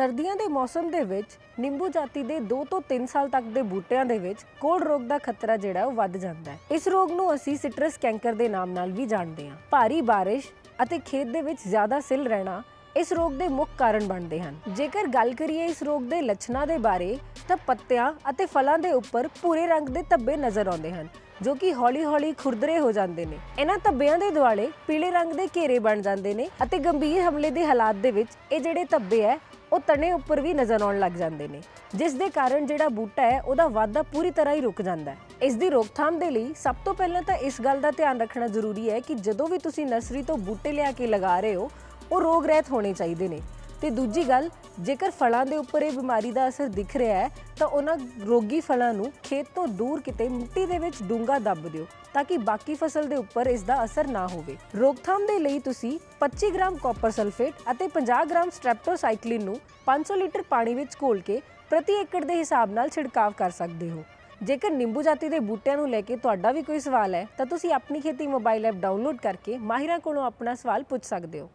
ਸਰਦੀਆਂ ਦੇ ਮੌਸਮ ਦੇ ਵਿੱਚ ਨਿੰਬੂ ਜਾਤੀ ਦੇ 2 ਤੋਂ 3 ਸਾਲ ਤੱਕ ਦੇ ਬੂਟਿਆਂ ਦੇ ਵਿੱਚ ਕੋੜ ਰੋਗ ਦਾ ਖਤਰਾ ਜਿਹੜਾ ਉਹ ਵੱਧ ਜਾਂਦਾ ਹੈ। ਇਸ ਰੋਗ ਨੂੰ ਅਸੀਂ ਸਿਟਰਸ ਕੈਂਕਰ ਦੇ ਨਾਮ ਨਾਲ ਵੀ ਜਾਣਦੇ ਹਾਂ। ਭਾਰੀ ਬਾਰਿਸ਼ ਅਤੇ ਖੇਤ ਦੇ ਵਿੱਚ ਜ਼ਿਆਦਾ ਸਿਲ ਰਹਿਣਾ ਇਸ ਰੋਗ ਦੇ ਮੁੱਖ ਕਾਰਨ ਬਣਦੇ ਹਨ। ਜੇਕਰ ਗੱਲ ਕਰੀਏ ਇਸ ਰੋਗ ਦੇ ਲੱਛਣਾਂ ਦੇ ਬਾਰੇ, ਤਾਂ ਪੱਤਿਆਂ ਅਤੇ ਫਲਾਂ ਦੇ ਉੱਪਰ ਭੂਰੇ ਰੰਗ ਦੇ ਧੱਬੇ ਨਜ਼ਰ ਆਉਂਦੇ ਹਨ, ਜੋ ਕਿ ਹੌਲੀ-ਹੌਲੀ ਖੁਰਦਰੇ ਹੋ ਜਾਂਦੇ ਨੇ। ਇਹਨਾਂ ਧੱਬਿਆਂ ਦੇ ਦੁਆਲੇ ਪੀਲੇ ਰੰਗ ਦੇ ਘੇਰੇ ਬਣ ਜਾਂਦੇ ਨੇ ਅਤੇ ਗੰਭੀਰ ਹਮਲੇ ਦੇ ਹਾਲਾਤ ਦੇ ਵਿੱਚ ਇਹ ਜਿਹੜੇ ਧੱਬੇ ਹੈ ਉਹ ਤਣੇ ਉੱਪਰ ਵੀ ਨਜ਼ਰ ਆਉਣ ਲੱਗ ਜਾਂਦੇ ਨੇ। ਜਿਸ ਦੇ ਕਾਰਨ ਜਿਹੜਾ ਬੂਟਾ ਹੈ, ਉਹਦਾ ਵਾਧਾ ਪੂਰੀ ਤਰ੍ਹਾਂ ਹੀ ਰੁਕ ਜਾਂਦਾ ਹੈ। ਇਸ ਦੀ ਰੋਕਥਾਮ ਦੇ ਲਈ ਸਭ ਤੋਂ ਪਹਿਲਾਂ ਤਾਂ ਇਸ ਗੱਲ ਦਾ ਧਿਆਨ ਰੱਖਣਾ ਜ਼ਰੂਰੀ ਹੈ ਕਿ ਜਦੋਂ ਵੀ ਤੁਸੀਂ ਨਰਸਰੀ ਤੋਂ ਬੂਟੇ ਲਿਆ ਕੇ ਲਗਾ ਰਹੇ ਹੋ, ਉਹ ਰੋਗ ਰਹਿਤ ਹੋਣੇ ਚਾਹੀਦੇ ਨੇ। ਤੇ ਦੂਜੀ ਗੱਲ, ਜੇਕਰ ਫਲਾਂ ਦੇ ਉੱਪਰ ਇਹ ਬਿਮਾਰੀ ਦਾ ਅਸਰ ਦਿਖ ਰਿਹਾ ਹੈ, ਤਾਂ ਉਹਨਾਂ ਰੋਗੀ ਫਲਾਂ ਨੂੰ ਖੇਤ ਤੋਂ ਦੂਰ ਕਿਤੇ ਮਿੱਟੀ ਦੇ ਵਿੱਚ ਡੂੰਘਾ ਦੱਬ ਦਿਓ, ਤਾਂ ਕਿ ਬਾਕੀ ਫਸਲ ਦੇ ਉੱਪਰ ਇਸ ਦਾ ਅਸਰ ਨਾ ਹੋਵੇ। ਰੋਕਥਾਮ ਦੇ ਲਈ ਤੁਸੀਂ 25 ਗ੍ਰਾਮ ਕਾਪਰ ਸਲਫੇਟ ਅਤੇ 50 ਗ੍ਰਾਮ ਸਟ੍ਰੈਪਟੋਸਾਈਕਲਿਨ ਨੂੰ 500 ਲੀਟਰ ਪਾਣੀ ਵਿੱਚ ਘੋਲ ਕੇ ਪ੍ਰਤੀ ਏਕੜ ਦੇ ਹਿਸਾਬ ਨਾਲ ਛਿੜਕਾਵ ਕਰ ਸਕਦੇ ਹੋ। ਜੇਕਰ ਨਿੰਬੂ ਜਾਤੀ ਦੇ ਬੂਟਿਆਂ ਨੂੰ ਲੈ ਕੇ ਤੁਹਾਡਾ ਵੀ ਕੋਈ ਸਵਾਲ ਹੈ, ਤਾਂ ਤੁਸੀਂ ਆਪਣੀ ਖੇਤੀ ਮੋਬਾਈਲ ਐਪ ਡਾਊਨਲੋਡ ਕਰਕੇ ਮਾਹਿਰਾਂ ਕੋਲੋਂ ਆਪਣਾ ਸਵਾਲ ਪੁੱਛ ਸਕਦੇ ਹੋ।